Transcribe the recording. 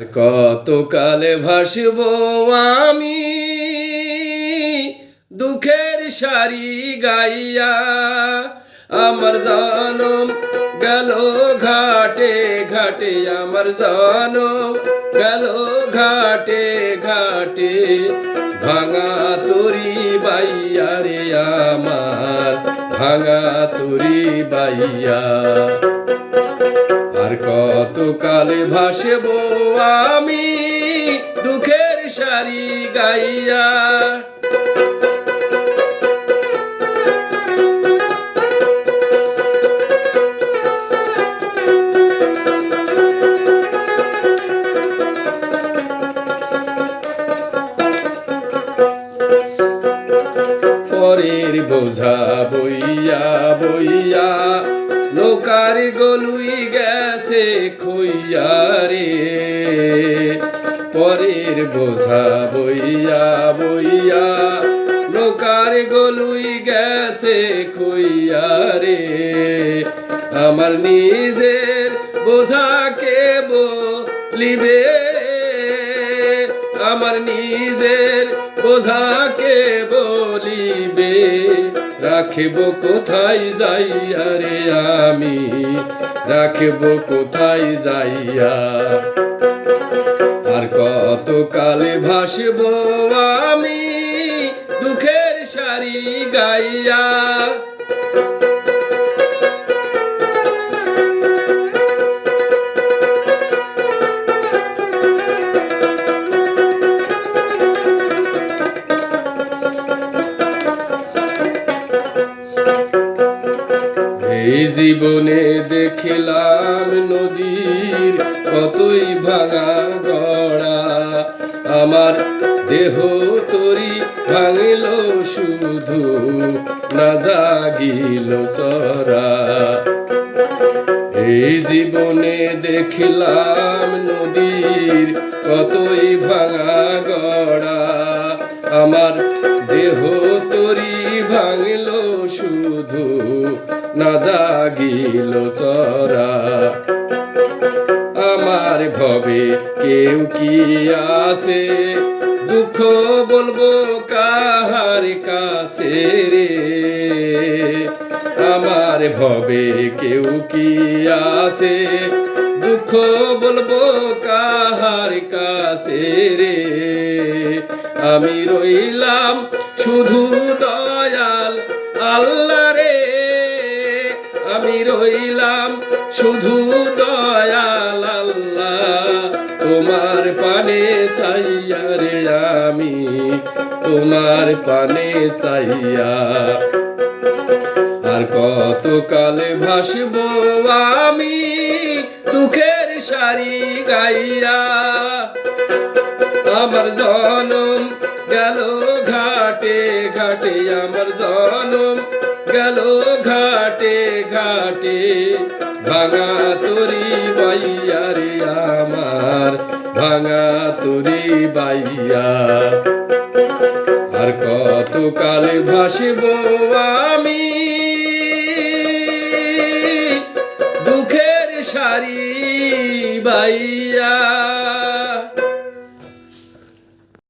কত কালে ভাসব আমি? দুঃখের সারি গাইয়া আমার জানম গেল ঘাটে ঘাটে, আমার জানম গেল ঘাটে ঘাটে। ভাঙা তরি বাইয়া রে আমার, ভাঙা তরি বাইয়া। কত কালে ভাসব আমি দুঃখের সারি গাইয়া। পরের বোঝা বইয়া বইয়া নৌকার গলুই গেছে খইয়া রে পরের বোঝা বইয়া বইয়া নৌকার গলুই গেছে খইয়া রে আমার নিজের বোঝাকে বলিবে? আমার নিজের বোঝাকে বলিবে? রাখিব কোথায় যাইয়া রে আমি? রাখিব কোথায় যাইয়া? আর কত কালে ভাসব আমি দুঃখের সারি গাইয়া? এই জীবনে দেখিলাম নদীর কতই ভাঙা গড়া। আমার দেহ তরি ভাঙিল শুধু না জাগিল চরা এই জীবনে দেখিলাম নদীর কতই ভাঙা গড়া। আমার দেহ তরি ভাঙিল শুধু না জাগিল চরা আমার ভবে কেউ কি আছে? দুঃখ বলব কাহার কাছে রে। আমার ভবে কেউ কি আছে? দুঃখ বলব কাহার কাছে রে। আমি রইলাম শুধু দয়াল আল্লাহ। শুধু দয়াল তোমার পানে সাইয়া রে আমি, তোমার পানে সাইয়া আর কত কালে ভাসব আমি দুঃখের সারি গাইয়া। আমার জনম গেল ঘাটে ঘাটে, আমার জনম গেল ঘাটে ঘাটে। ভাঙা তরি বাইয়া রে আমার, ভাঙা তরি বাইয়া আর কত কালে ভাসিব আমি? দুঃখের সারি বাইয়া